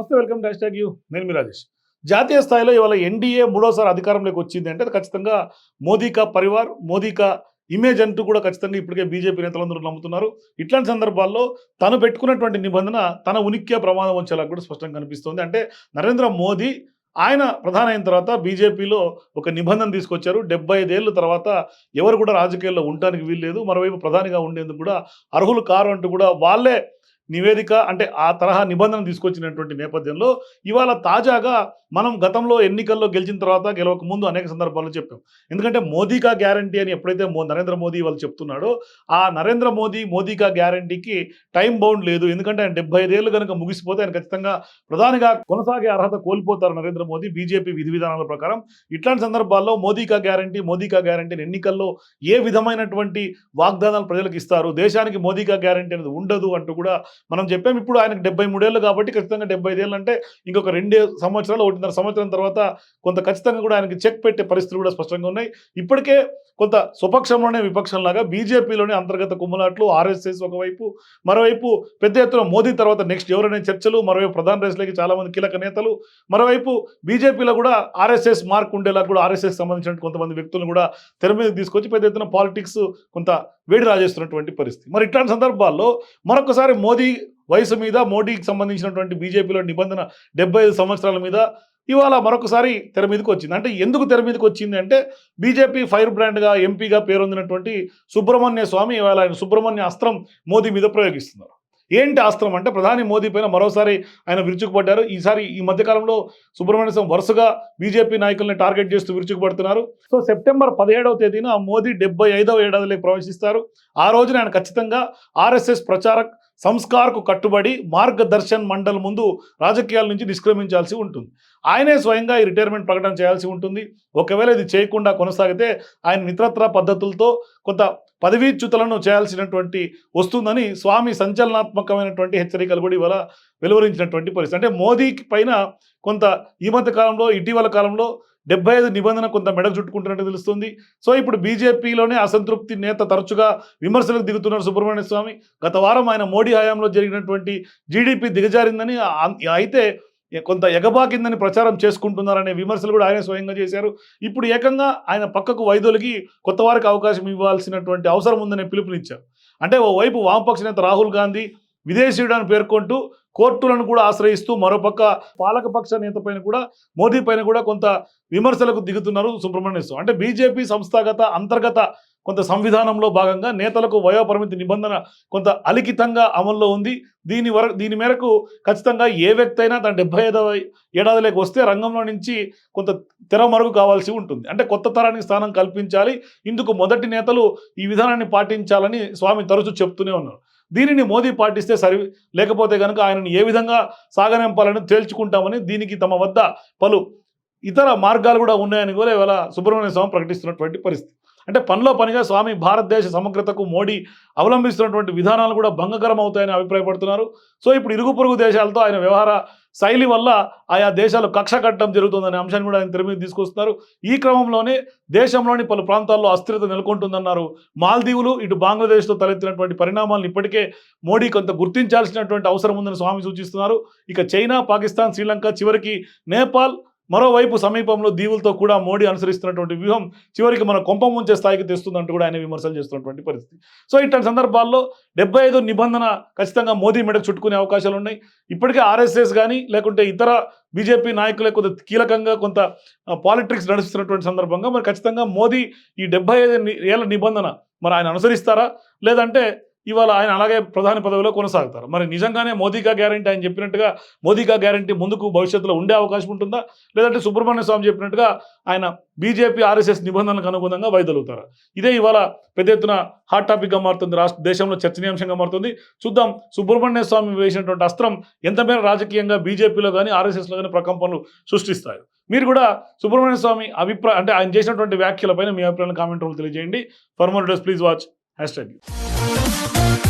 నమస్తే welcome dash tag you. నేను మీ రాజేష్. జాతీయ స్థాయిలో ఇవాళ ఎన్డీఏ మూడోసారి అధికారంలోకి వచ్చింది అంటే అది ఖచ్చితంగా మోదీకా పరివార్ మోదీకా ఇమేజ్ అంటూ కూడా ఖచ్చితంగా ఇప్పటికే బీజేపీ నేతలందరూ నమ్ముతున్నారు. ఇట్లాంటి సందర్భాల్లో తను పెట్టుకున్నటువంటి నిబంధన తన ఉనికే ప్రమాదం వచ్చేలా కూడా స్పష్టంగా కనిపిస్తుంది. అంటే నరేంద్ర మోదీ ఆయన ప్రధాన అయిన తర్వాత బీజేపీలో ఒక నిబంధన తీసుకొచ్చారు. డెబ్బై ఐదేళ్ళ తర్వాత ఎవరు కూడా రాజకీయాల్లో ఉండడానికి వీల్లేదు. మరోవైపు ప్రధానిగా ఉండేందుకు కూడా అర్హులు కారు అంటూ కూడా వాళ్ళే నివేదిక అంటే ఆ తరహా నిబంధన తీసుకొచ్చినటువంటి నేపథ్యంలో ఇవాళ తాజాగా మనం గతంలో ఎన్నికల్లో గెలిచిన తర్వాత గెలవక ముందు అనేక సందర్భాల్లో చెప్పాం. ఎందుకంటే మోదీకా గ్యారంటీ అని ఎప్పుడైతే మో నరేంద్ర మోదీ వాళ్ళు చెప్తున్నాడో ఆ నరేంద్ర మోదీ మోదీకా గ్యారంటీకి టైం బౌండ్ లేదు. ఎందుకంటే ఆయన డెబ్బై ఐదేళ్ళు కనుక ముగిసిపోతే ఆయన ఖచ్చితంగా ప్రధానిగా కొనసాగే అర్హత కోల్పోతారు నరేంద్ర మోదీ బీజేపీ విధి విధానాల ప్రకారం. ఇట్లాంటి సందర్భాల్లో మోదీకా గ్యారంటీ మోదీకా గ్యారంటీ ఎన్నికల్లో ఏ విధమైనటువంటి వాగ్దానాలు ప్రజలకు ఇస్తారు? దేశానికి మోదీకా గ్యారంటీ అనేది ఉండదు అంటూ కూడా మనం చెప్పాం ఇప్పుడు ఆయనకు డెబ్బై మూడేళ్ళు కాబట్టి ఖచ్చితంగా డెబ్బై ఐదేళ్ళు అంటే ఇంకొక రెండు సంవత్సరాలు ఒకటిన్నర సంవత్సరం తర్వాత కొంత ఖచ్చితంగా కూడా ఆయనకి చెక్ పెట్టే పరిస్థితులు కూడా స్పష్టంగా ఉన్నాయి. ఇప్పటికే కొంత స్వపక్షంలోనే విపక్షంలాగా బీజేపీలోనే అంతర్గత కుమ్ములాట్లు ఆర్ఎస్ఎస్ ఒకవైపు మరోవైపు పెద్ద ఎత్తున మోదీ తర్వాత నెక్స్ట్ ఎవరైనా చర్చలు మరోవైపు ప్రధాన రేసులకి చాలామంది కీలక నేతలు మరోవైపు బీజేపీలో కూడా ఆర్ఎస్ఎస్ మార్క్ ఉండేలా కూడా ఆర్ఎస్ఎస్ సంబంధించిన కొంతమంది వ్యక్తులను కూడా తెర మీద తీసుకొచ్చి పెద్ద ఎత్తున పాలిటిక్స్ కొంత వేడి రాజేస్తున్నటువంటి పరిస్థితి. మరి ఇట్లాంటి సందర్భాల్లో మరొకసారి మోదీ వయసు మీద మోడీకి సంబంధించినటువంటి బీజేపీలో నిబంధన డెబ్బై ఐదు సంవత్సరాల మీద ఇవాళ మరొకసారి తెర మీదకి వచ్చింది. అంటే ఎందుకు తెర మీదకి వచ్చింది అంటే బీజేపీ ఫైర్ బ్రాండ్గా ఎంపీగా పేరొందినటువంటి సుబ్రహ్మణ్య స్వామి ఇవాళ ఆయన సుబ్రహ్మణ్య అస్త్రం మోదీ మీద ప్రయోగిస్తున్నారు. ఏంటి అస్త్రం అంటే ప్రధాని మోదీ పైన మరోసారి ఆయన విరుచుకుపడ్డారు. ఈసారి ఈ మధ్యకాలంలో సుబ్రహ్మణ్య స్వామి వరుసగా బీజేపీ నాయకుల్ని టార్గెట్ చేస్తూ విరుచుకుపడుతున్నారు. సో సెప్టెంబర్ పదిహేడవ తేదీన మోదీ డెబ్బై ఐదవ ఏడాదిలోకి ప్రవేశిస్తారు. ఆ రోజున ఆయన ఖచ్చితంగా ఆర్ఎస్ఎస్ ప్రచారక్ సంస్కార్కు కట్టుబడి మార్గదర్శన్ మండల్ ముందు రాజకీయాల నుంచి నిష్క్రమించాల్సి ఉంటుంది. ఆయనే స్వయంగా ఈ రిటైర్మెంట్ ప్రకటన చేయాల్సి ఉంటుంది. ఒకవేళ ఇది చేయకుండా కొనసాగితే ఆయన ఇతరత్ర పద్ధతులతో కొంత పదవీచ్యుతులను చేయాల్సినటువంటి వస్తుందని స్వామి సంచలనాత్మకమైనటువంటి హెచ్చరికలు కూడా ఇవాళ వెలువరించినటువంటి పరిస్థితి. అంటే మోదీకి పైన కొంత ఈ మధ్య కాలంలో ఇటీవల కాలంలో డెబ్బై ఐదు నిబంధన కొంత మెడ చుట్టుకుంటున్నట్టు తెలుస్తుంది. సో ఇప్పుడు బీజేపీలోనే అసంతృప్తి నేత తరచుగా విమర్శలకు దిగుతున్నారు సుబ్రహ్మణ్య స్వామి. గత వారం ఆయన మోడీ హయాంలో జరిగినటువంటి జీడిపి దిగజారిందని అయితే కొంత ఎగబాకిందని ప్రచారం చేసుకుంటున్నారనే విమర్శలు కూడా ఆయన స్వయంగా చేశారు. ఇప్పుడు ఏకంగా ఆయన పక్కకు వైద్యులకి కొత్త వారికి అవకాశం ఇవ్వాల్సినటువంటి అవసరం ఉందనే పిలుపునిచ్చారు. అంటే ఓవైపు వామపక్ష నేత రాహుల్ గాంధీ విదేశీయుడని పేర్కొంటూ కోర్టులను కూడా ఆశ్రయిస్తూ మరోపక్క పాలకపక్ష నేత పైన కూడా మోదీ పైన కూడా కొంత విమర్శలకు దిగుతున్నారు సుబ్రహ్మణ్య అంటే బీజేపీ సంస్థాగత అంతర్గత కొంత సంవిధానంలో భాగంగా నేతలకు వయోపరిమితి నిబంధన కొంత అలిఖితంగా అమల్లో ఉంది. దీని వరకు దీని మేరకు ఖచ్చితంగా ఏ వ్యక్తి అయినా తన డెబ్బై ఐదవ ఏడాదిలోకి వస్తే రంగంలో నుంచి కొంత తెరమరుగు కావాల్సి ఉంటుంది. అంటే కొత్త తరానికి స్థానం కల్పించాలి. ఇందుకు మొదటి నేతలు ఈ విధానాన్ని పాటించాలని స్వామి తరచూ చెప్తూనే ఉన్నారు. దీనిని మోదీ పాటిస్తే సరి లేకపోతే కనుక ఆయనను ఏ విధంగా సాగనింపాలని తేల్చుకుంటామని దీనికి తమ వద్ద పలు ఇతర మార్గాలు కూడా ఉన్నాయని కూడా ఇవాళ సుబ్రహ్మణ్య స్వామి ప్రకటిస్తున్నటువంటి పరిస్థితి. అంటే పనిలో పనిగా స్వామి భారతదేశ సమగ్రతకు మోడీ అవలంబిస్తున్నటువంటి విధానాలు కూడా భంగకరం అవుతాయని అభిప్రాయపడుతున్నారు. సో ఇప్పుడు ఇరుగు పొరుగు దేశాలతో ఆయన వ్యవహార శైలి వల్ల ఆయా దేశాలు కక్ష కట్టడం జరుగుతుందనే అంశాన్ని కూడా ఆయన తెరమీద తీసుకొస్తున్నారు. ఈ క్రమంలోనే దేశంలోని పలు ప్రాంతాల్లో అస్థిరత నెలకొంటుందన్నారు. మాల్దీవులు ఇటు బంగ్లాదేశ్తో తలెత్తినటువంటి పరిణామాలను ఇప్పటికే మోడీ కొంత గుర్తించాల్సినటువంటి అవసరం ఉందని స్వామి సూచిస్తున్నారు. ఇక చైనా పాకిస్తాన్ శ్రీలంక చివరికి నేపాల్ మరోవైపు సమీపంలో దీవులతో కూడా మోడీ అనుసరిస్తున్నటువంటి వ్యూహం చివరికి మన కొంప ముంచే స్థాయికి తెస్తుందంటూ కూడా ఆయన విమర్శలు చేస్తున్నటువంటి పరిస్థితి. సో ఇట్లాంటి సందర్భాల్లో డెబ్బై ఐదు నిబంధన ఖచ్చితంగా మోదీ మెడకు చుట్టుకునే అవకాశాలు ఉన్నాయి. ఇప్పటికే ఆర్ఎస్ఎస్ కానీ లేకుంటే ఇతర బీజేపీ నాయకులే కొంత కీలకంగా కొంత పాలిటిక్స్ నడుస్తున్నటువంటి సందర్భంగా మరి ఖచ్చితంగా మోదీ ఈ డెబ్బై ఐదు ఏళ్ళ నిబంధన మరి ఆయన అనుసరిస్తారా? లేదంటే ఇవాళ ఆయన అలాగే ప్రధాని పదవిలో కొనసాగుతారు. మరి నిజంగానే మోదీకా గ్యారంటీ ఆయన చెప్పినట్టుగా మోదీకా గ్యారంటీ ముందుకు భవిష్యత్తులో ఉండే అవకాశం ఉంటుందా? లేదంటే సుబ్రహ్మణ్య స్వామి చెప్పినట్టుగా ఆయన బీజేపీ ఆర్ఎస్ఎస్ నిబంధనలకు అనుగుణంగా వైదొలుగుతారు? ఇదే ఇవాళ పెద్ద ఎత్తున హాట్ టాపిక్గా మారుతుంది. రాష్ట్ర దేశంలో చర్చనీయాంశంగా మారుతుంది. చూద్దాం సుబ్రహ్మణ్య స్వామి వేసినటువంటి అస్త్రం ఎంత మేర రాజకీయంగా బీజేపీలో కానీ ఆర్ఎస్ఎస్లో కానీ ప్రకంపనలు సృష్టిస్తాయి. మీరు కూడా సుబ్రహ్మణ్య స్వామి అభిప్రాయం అంటే ఆయన చేసినటువంటి వ్యాఖ్యలపైన మీ అభిప్రాయాలను కామెంట్ రూల్ తెలియజేయండి. For more days please watch hash tag Thank